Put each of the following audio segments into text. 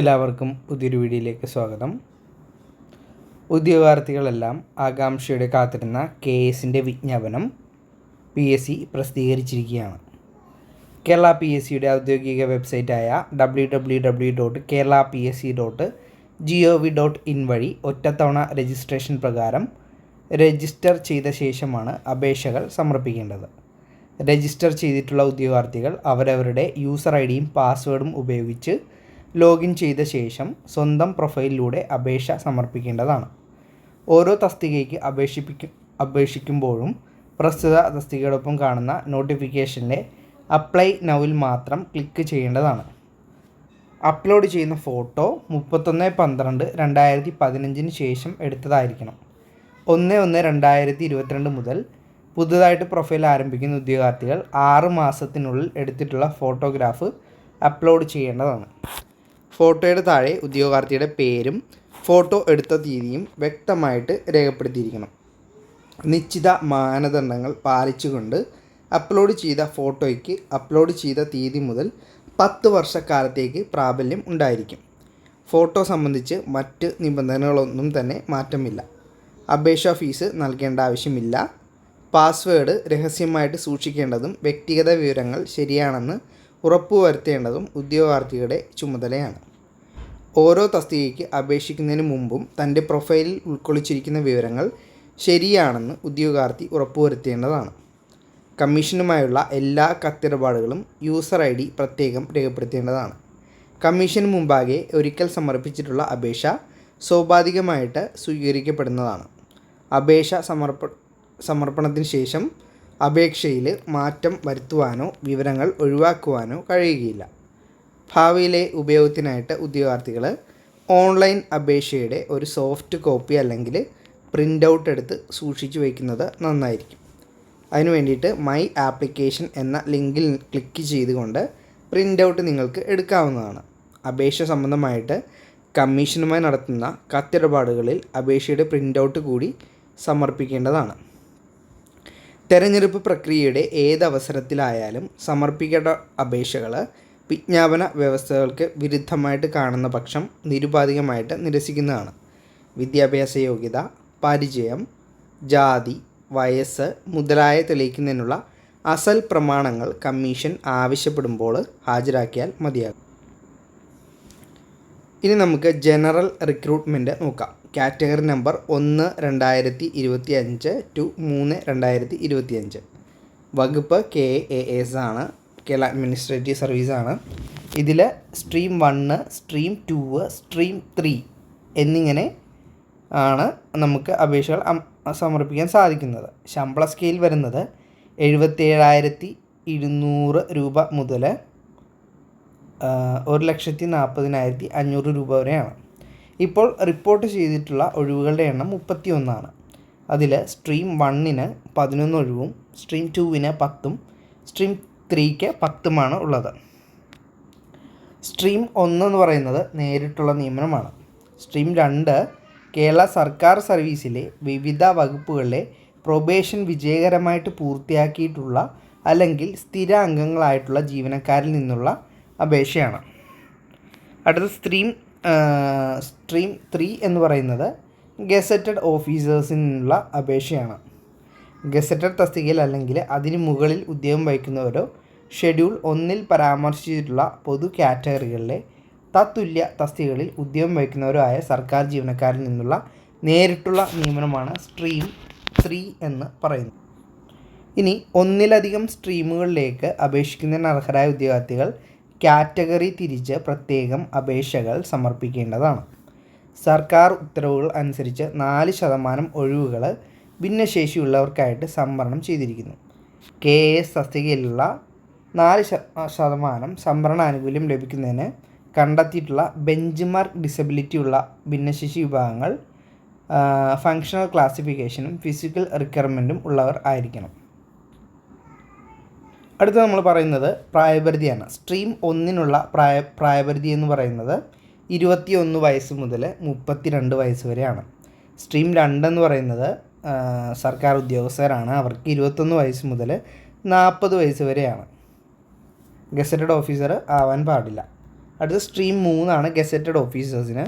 എല്ലാവർക്കും പുതിയൊരു വീഡിയോയിലേക്ക് സ്വാഗതം. ഉദ്യോഗാർത്ഥികളെല്ലാം ആകാംക്ഷയുടെ കാത്തിരുന്ന കെ എസിന്റെ വിജ്ഞാപനം പി എസ് സി പ്രസിദ്ധീകരിച്ചിരിക്കുകയാണ്. കേരള പി എസ് സിയുടെ ഔദ്യോഗിക വെബ്സൈറ്റായ W W W dot Kerala P S C dot G O V dot in വഴി ഒറ്റത്തവണ രജിസ്ട്രേഷൻ പ്രകാരം രജിസ്റ്റർ ചെയ്ത ശേഷമാണ് അപേക്ഷകൾ സമർപ്പിക്കേണ്ടത്. രജിസ്റ്റർ ചെയ്തിട്ടുള്ള ഉദ്യോഗാർത്ഥികൾ അവരവരുടെ യൂസർ ഐ ഡിയും പാസ്വേഡും ഉപയോഗിച്ച് ലോഗിൻ ചെയ്ത ശേഷം സ്വന്തം പ്രൊഫൈലിലൂടെ അപേക്ഷ സമർപ്പിക്കേണ്ടതാണ്. ഓരോ തസ്തികയ്ക്ക് അപേക്ഷിപ്പിക്കും അപേക്ഷിക്കുമ്പോഴും പ്രസ്തുത തസ്തികയോടൊപ്പം കാണുന്ന നോട്ടിഫിക്കേഷനിലെ അപ്ലൈ നൗവിൽ മാത്രം ക്ലിക്ക് ചെയ്യേണ്ടതാണ്. അപ്ലോഡ് ചെയ്യുന്ന ഫോട്ടോ മുപ്പത്തൊന്ന് പന്ത്രണ്ട് രണ്ടായിരത്തി പതിനഞ്ചിന് ശേഷം എടുത്തതായിരിക്കണം. ഒന്ന് ഒന്ന് രണ്ടായിരത്തി ഇരുപത്തിരണ്ട് മുതൽ പുതുതായിട്ട് പ്രൊഫൈൽ ആരംഭിക്കുന്ന ഉദ്യോഗാർത്ഥികൾ ആറ് മാസത്തിനുള്ളിൽ എടുത്തിട്ടുള്ള ഫോട്ടോഗ്രാഫ് അപ്ലോഡ് ചെയ്യേണ്ടതാണ്. ഫോട്ടോയുടെ താഴെ ഉദ്യോഗാർത്ഥിയുടെ പേരും ഫോട്ടോ എടുത്ത തീയതിയും വ്യക്തമായിട്ട് രേഖപ്പെടുത്തിയിരിക്കണം. നിശ്ചിത മാനദണ്ഡങ്ങൾ പാലിച്ചുകൊണ്ട് അപ്ലോഡ് ചെയ്ത ഫോട്ടോയ്ക്ക് അപ്ലോഡ് ചെയ്ത തീയതി മുതൽ പത്ത് വർഷക്കാലത്തേക്ക് പ്രാബല്യം ഉണ്ടായിരിക്കും. ഫോട്ടോ സംബന്ധിച്ച് മറ്റ് നിബന്ധനകളൊന്നും തന്നെ മാറ്റമില്ല. അപേക്ഷാ ഫീസ് നൽകേണ്ട ആവശ്യമില്ല. പാസ്വേഡ് രഹസ്യമായിട്ട് സൂക്ഷിക്കേണ്ടതും വ്യക്തിഗത വിവരങ്ങൾ ശരിയാണെന്ന് ഉറപ്പുവരുത്തേണ്ടതും ഉദ്യോഗാർത്ഥിയുടെ ചുമതലയാണ്. ഓരോ തസ്തികയ്ക്ക് അപേക്ഷിക്കുന്നതിന് മുമ്പും തന്റെ പ്രൊഫൈലിൽ ഉൾക്കൊള്ളിച്ചിരിക്കുന്ന വിവരങ്ങൾ ശരിയാണെന്ന് ഉദ്യോഗാർത്ഥി ഉറപ്പുവരുത്തേണ്ടതാണ്. കമ്മീഷനുമായുള്ള എല്ലാ കത്തിടപാടുകളും യൂസർ ഐ ഡി പ്രത്യേകം രേഖപ്പെടുത്തേണ്ടതാണ്. കമ്മീഷന് മുമ്പാകെ ഒരിക്കൽ സമർപ്പിച്ചിട്ടുള്ള അപേക്ഷ സ്വാഭാവികമായിട്ട് സ്വീകരിക്കപ്പെടുന്നതാണ്. അപേക്ഷ സമർപ്പ സമർപ്പണത്തിന് ശേഷം അപേക്ഷയിൽ മാറ്റം വരുത്തുവാനോ വിവരങ്ങൾ ഒഴിവാക്കുവാനോ കഴിയുകയില്ല. ഭാവിയിലെ ഉപയോഗത്തിനായിട്ട് ഉദ്യോഗാർത്ഥികൾ ഓൺലൈൻ അപേക്ഷയുടെ ഒരു സോഫ്റ്റ് കോപ്പി അല്ലെങ്കിൽ പ്രിന്റ് ഔട്ട് എടുത്ത് സൂക്ഷിച്ചു വയ്ക്കുന്നത് നന്നായിരിക്കും. അതിനു വേണ്ടിയിട്ട് മൈ ആപ്ലിക്കേഷൻ എന്ന ലിങ്കിൽ ക്ലിക്ക് ചെയ്തുകൊണ്ട് പ്രിന്റ് ഔട്ട് നിങ്ങൾക്ക് എടുക്കാവുന്നതാണ്. അപേക്ഷ സംബന്ധമായിട്ട് കമ്മീഷനുമായി നടത്തുന്ന കത്തിടപാടുകളിൽ അപേക്ഷയുടെ പ്രിന്റ് ഔട്ട് കൂടി സമർപ്പിക്കേണ്ടതാണ്. തെരഞ്ഞെടുപ്പ് പ്രക്രിയയുടെ ഏതവസരത്തിലായാലും സമർപ്പിക്കേണ്ട അപേക്ഷകൾ വിജ്ഞാപന വ്യവസ്ഥകൾക്ക് വിരുദ്ധമായിട്ട് കാണുന്ന പക്ഷം നിരുപാധികമായിട്ട് നിരസിക്കുന്നതാണ്. വിദ്യാഭ്യാസ യോഗ്യത പരിചയം ജാതി വയസ്സ് മുതലായ തെളിയിക്കുന്നതിനുള്ള അസൽ പ്രമാണങ്ങൾ കമ്മീഷൻ ആവശ്യപ്പെടുമ്പോൾ ഹാജരാക്കിയാൽ മതിയാകും. ഇനി നമുക്ക് ജനറൽ റിക്രൂട്ട്മെന്റ് നോക്കാം. കാറ്റഗറി നമ്പർ ഒന്ന് രണ്ടായിരത്തി ഇരുപത്തി അഞ്ച് ടു മൂന്ന് രണ്ടായിരത്തി ഇരുപത്തി അഞ്ച് വകുപ്പ് കെ എ എസ് ആണ്. കേരള അഡ്മിനിസ്ട്രേറ്റീവ് സർവീസ് ആണ്. ഇതിൽ stream one stream two stream three എന്നിങ്ങനെ ആണ് നമുക്ക് അപേക്ഷകൾ സമർപ്പിക്കാൻ സാധിക്കുന്നത്. ശമ്പള സ്കെയിൽ വരുന്നത് എഴുപത്തേഴായിരത്തി ഇരുന്നൂറ് രൂപ മുതൽ ഒരു ലക്ഷത്തി നാൽപ്പതിനായിരത്തി അഞ്ഞൂറ് രൂപ വരെയാണ്. ഇപ്പോൾ റിപ്പോർട്ട് ചെയ്തിട്ടുള്ള ഒഴിവുകളുടെ എണ്ണം മുപ്പത്തി ഒന്നാണ് അതിൽ സ്ട്രീം വണ്ണിന് പതിനൊന്ന് ഒഴിവും സ്ട്രീം ടുവിന് പത്തും സ്ട്രീം ത്രീക്ക് പത്തുമാണ് ഉള്ളത്. സ്ട്രീം ഒന്ന് എന്ന് പറയുന്നത് നേരിട്ടുള്ള നിയമനമാണ്. സ്ട്രീം രണ്ട് കേരള സർക്കാർ സർവീസിലെ വിവിധ വകുപ്പുകളിലെ പ്രൊബേഷൻ വിജയകരമായിട്ട് പൂർത്തിയാക്കിയിട്ടുള്ള അല്ലെങ്കിൽ സ്ഥിര അംഗങ്ങളായിട്ടുള്ള ജീവനക്കാരിൽ നിന്നുള്ള അപേക്ഷയാണ്. അടുത്ത സ്ട്രീം സ്ട്രീം ത്രീ എന്ന് പറയുന്നത് ഗസറ്റഡ് ഓഫീസേഴ്സിനുള്ള അപേക്ഷയാണ്. ഗസറ്റഡ് തസ്തികയിൽ അല്ലെങ്കിൽ അതിന് മുകളിൽ ഉദ്യോഗം വഹിക്കുന്നവരോ ഷെഡ്യൂൾ ഒന്നിൽ പരാമർശിച്ചിട്ടുള്ള പൊതു കാറ്റഗറികളിലെ തത്തുല്യ തസ്തികകളിൽ ഉദ്യോഗം വഹിക്കുന്നവരോ ആയ സർക്കാർ ജീവനക്കാരിൽ നിന്നുള്ള നേരിട്ടുള്ള നിയമനമാണ് സ്ട്രീം ത്രീ എന്ന് പറയുന്നത്. ഇനി ഒന്നിലധികം സ്ട്രീമുകളിലേക്ക് അപേക്ഷിക്കുന്നതിന് അർഹരായ ഉദ്യോഗാർത്ഥികൾ കാറ്റഗറി തിരിച്ച് പ്രത്യേകം അപേക്ഷകൾ സമർപ്പിക്കേണ്ടതാണ്. സർക്കാർ ഉത്തരവുകൾ അനുസരിച്ച് നാല് ശതമാനം ഒഴിവുകൾ ഭിന്നശേഷിയുള്ളവർക്കായിട്ട് സംവരണം ചെയ്തിരിക്കുന്നു. കെ എസ് തസ്തികയിലുള്ള നാല് ശതമാനം സംവരണ ആനുകൂല്യം ലഭിക്കുന്നതിന് കണ്ടെത്തിയിട്ടുള്ള ബെഞ്ച് മാർക്ക് ഡിസബിലിറ്റി ഉള്ള ഭിന്നശേഷി വിഭാഗങ്ങൾ ഫങ്ഷണൽ ക്ലാസിഫിക്കേഷനും ഫിസിക്കൽ റിക്വയർമെന്റും ഉള്ളവർ ആയിരിക്കണം. അടുത്ത നമ്മൾ പറയുന്നത് പ്രായപരിധിയാണ്. സ്ട്രീം ഒന്നിനുള്ള പ്രായ പ്രായപരിധി എന്ന് പറയുന്നത് ഇരുപത്തിയൊന്ന് വയസ്സ് മുതൽ മുപ്പത്തി രണ്ട് വയസ്സ് വരെയാണ്. സ്ട്രീം രണ്ടെന്ന് പറയുന്നത് സർക്കാർ ഉദ്യോഗസ്ഥരാണ്. അവർക്ക് ഇരുപത്തൊന്ന് വയസ്സ് മുതൽ നാൽപ്പത് വയസ്സ് വരെയാണ്. ഗസറ്റഡ് ഓഫീസർ ആവാൻ പാടില്ല. അടുത്ത സ്ട്രീം മൂന്നാണ് ഗസറ്റഡ് ഓഫീസേഴ്സിന്.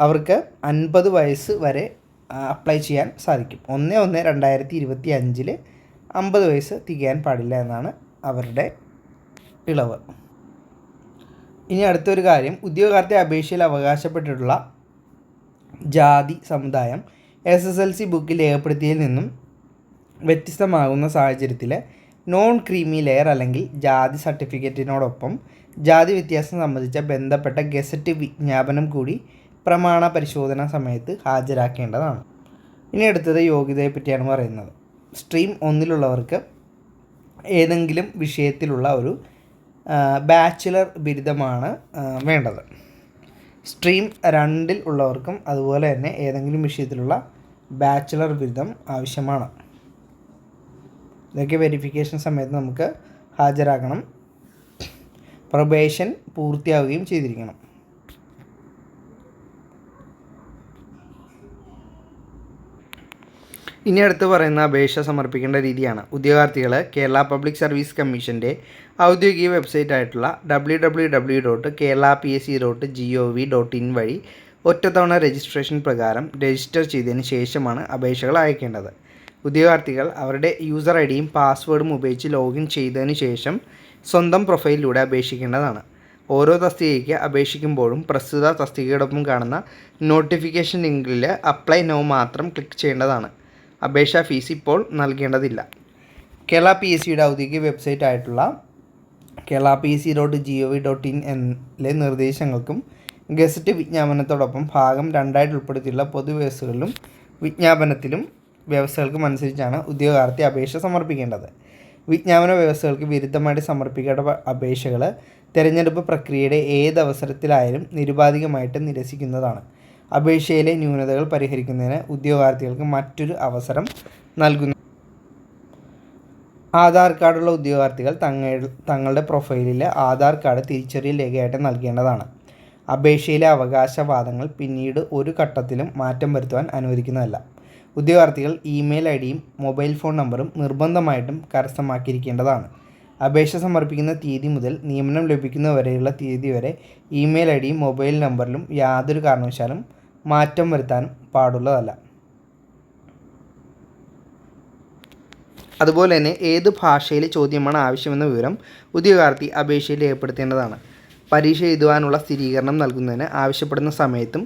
അവർക്ക് അൻപത് വയസ്സ് വരെ അപ്ലൈ ചെയ്യാൻ സാധിക്കും. ഒന്ന് ഒന്ന് രണ്ടായിരത്തി ഇരുപത്തി അഞ്ചിൽ അമ്പത് വയസ്സ് തികയാൻ പാടില്ല എന്നാണ് അവരുടെ ഇളവ്. ഇനി അടുത്തൊരു കാര്യം. ഉദ്യോഗാർത്ഥി അപേക്ഷയിൽ അവകാശപ്പെട്ടിട്ടുള്ള ജാതി സമുദായം എസ് എസ് എൽ സി ബുക്കിൽ രേഖപ്പെടുത്തിയതിൽ നിന്നും വ്യത്യസ്തമാകുന്ന സാഹചര്യത്തിൽ നോൺ ക്രീമി ലെയർ അല്ലെങ്കിൽ ജാതി സർട്ടിഫിക്കറ്റിനോടൊപ്പം ജാതി വ്യത്യാസം സംബന്ധിച്ച ബന്ധപ്പെട്ട ഗസറ്റ് വിജ്ഞാപനം കൂടി പ്രമാണ പരിശോധന സമയത്ത് ഹാജരാക്കേണ്ടതാണ്. ഇനി അടുത്തത് യോഗ്യതയെ പറ്റിയാണ് പറയുന്നത്. സ്ട്രീം ഒന്നിലുള്ളവർക്ക് ഏതെങ്കിലും വിഷയത്തിലുള്ള ഒരു ബാച്ചിലർ ബിരുദമാണ് വേണ്ടത്. സ്ട്രീം രണ്ടിൽ ഉള്ളവർക്കും അതുപോലെ തന്നെ ഏതെങ്കിലും വിഷയത്തിലുള്ള ബാച്ചിലർ ബിരുദം ആവശ്യമാണ്. ഇതൊക്കെ വെരിഫിക്കേഷൻ സമയത്ത് നമുക്ക് ഹാജരാക്കണം. പ്രൊബേഷൻ പൂർത്തിയാവുകയും ചെയ്തിരിക്കണം. ഇനി അടുത്ത് പറയുന്ന അപേക്ഷ സമർപ്പിക്കേണ്ട രീതിയാണ്. ഉദ്യോഗാർത്ഥികൾ കേരള പബ്ലിക് സർവീസ് കമ്മീഷന്റെ ഔദ്യോഗിക വെബ്സൈറ്റ് ആയിട്ടുള്ള W W W dot Kerala P S C dot G O V dot in വഴി ഒറ്റത്തവണ രജിസ്ട്രേഷൻ പ്രകാരം രജിസ്റ്റർ ചെയ്തതിന് ശേഷമാണ് അപേക്ഷകൾ അയക്കേണ്ടത്. ഉദ്യോഗാർത്ഥികൾ അവരുടെ യൂസർ ഐ ഡിയും പാസ്വേഡും ഉപയോഗിച്ച് ലോഗിൻ ചെയ്തതിന് ശേഷം സ്വന്തം പ്രൊഫൈലിലൂടെ അപേക്ഷിക്കേണ്ടതാണ്. ഓരോ തസ്തികയ്ക്ക് അപേക്ഷിക്കുമ്പോഴും പ്രസ്തുത തസ്തികയോടൊപ്പം കാണുന്ന നോട്ടിഫിക്കേഷൻ ലിങ്കിൽ അപ്ലൈ നോ മാത്രം ക്ലിക്ക് ചെയ്യേണ്ടതാണ്. അപേക്ഷാ ഫീസ് ഇപ്പോൾ നൽകേണ്ടതില്ല. കേരള പി എസ് സിയുടെ ഔദ്യോഗിക വെബ്സൈറ്റ് ആയിട്ടുള്ള Kerala P S C dot G O V dot in എന്നിലെ നിർദ്ദേശങ്ങൾക്കും ഗസറ്റ് വിജ്ഞാപനത്തോടൊപ്പം ഭാഗം രണ്ടായിട്ട് ഉൾപ്പെടുത്തിയുള്ള പൊതുവ്യവസ്ഥകളിലും വിജ്ഞാപനത്തിലും വ്യവസ്ഥകൾക്കും അനുസരിച്ചാണ് ഉദ്യോഗാർത്ഥി അപേക്ഷ സമർപ്പിക്കേണ്ടത്. വിജ്ഞാപന വ്യവസ്ഥകൾക്ക് വിരുദ്ധമായിട്ട് സമർപ്പിക്കേണ്ട അപേക്ഷകൾ തിരഞ്ഞെടുപ്പ് പ്രക്രിയയുടെ ഏത് അവസരത്തിലായാലും നിരുപാധികമായിട്ട് നിരസിക്കുന്നതാണ്. അപേക്ഷയിലെ ന്യൂനതകൾ പരിഹരിക്കുന്നതിന് ഉദ്യോഗാർത്ഥികൾക്ക് മറ്റൊരു അവസരം നൽകുന്നു. ആധാർ കാർഡുള്ള ഉദ്യോഗാർത്ഥികൾ തങ്ങൾ തങ്ങളുടെ പ്രൊഫൈലിലെ ആധാർ കാർഡ് തിരിച്ചറിയൽ രേഖയായിട്ട് നൽകേണ്ടതാണ്. അപേക്ഷയിലെ അവകാശവാദങ്ങൾ പിന്നീട് ഒരു ഘട്ടത്തിലും മാറ്റം വരുത്തുവാൻ അനുവദിക്കുന്നതല്ല. ഉദ്യോഗാർത്ഥികൾ ഇമെയിൽ ഐ ഡിയും മൊബൈൽ ഫോൺ നമ്പറും നിർബന്ധമായിട്ടും കരസ്ഥമാക്കിയിരിക്കേണ്ടതാണ്. അപേക്ഷ സമർപ്പിക്കുന്ന തീയതി മുതൽ നിയമനം ലഭിക്കുന്നവരെയുള്ള തീയതി വരെ ഇമെയിൽ ഐ ഡിയും മൊബൈൽ നമ്പറിലും യാതൊരു കാരണവശാലും മാറ്റം വരുത്താനും പാടുള്ളതല്ല. അതുപോലെ തന്നെ ഏത് ഭാഷയിൽ ചോദ്യമാണ് ആവശ്യമെന്ന വിവരം ഉദ്യോഗാർത്ഥി അപേക്ഷയിൽ രേഖപ്പെടുത്തേണ്ടതാണ്. പരീക്ഷ എഴുതുവാനുള്ള സ്ഥിരീകരണം നൽകുന്നതിന് ആവശ്യപ്പെടുന്ന സമയത്തും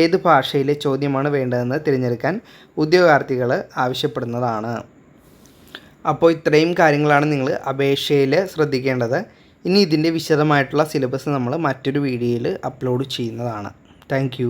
ഏത് ഭാഷയിലെ ചോദ്യമാണ് വേണ്ടതെന്ന് തിരഞ്ഞെടുക്കാൻ ഉദ്യോഗാർത്ഥികൾ ആവശ്യപ്പെടുന്നതാണ്. അപ്പോൾ ഇത്രയും കാര്യങ്ങളാണ് നിങ്ങൾ അപേക്ഷയിൽ ശ്രദ്ധിക്കേണ്ടത്. ഇനി ഇതിന്റെ വിശദമായിട്ടുള്ള സിലബസ് നമ്മൾ മറ്റൊരു വീഡിയോയിൽ അപ്ലോഡ് ചെയ്യുന്നതാണ്. താങ്ക്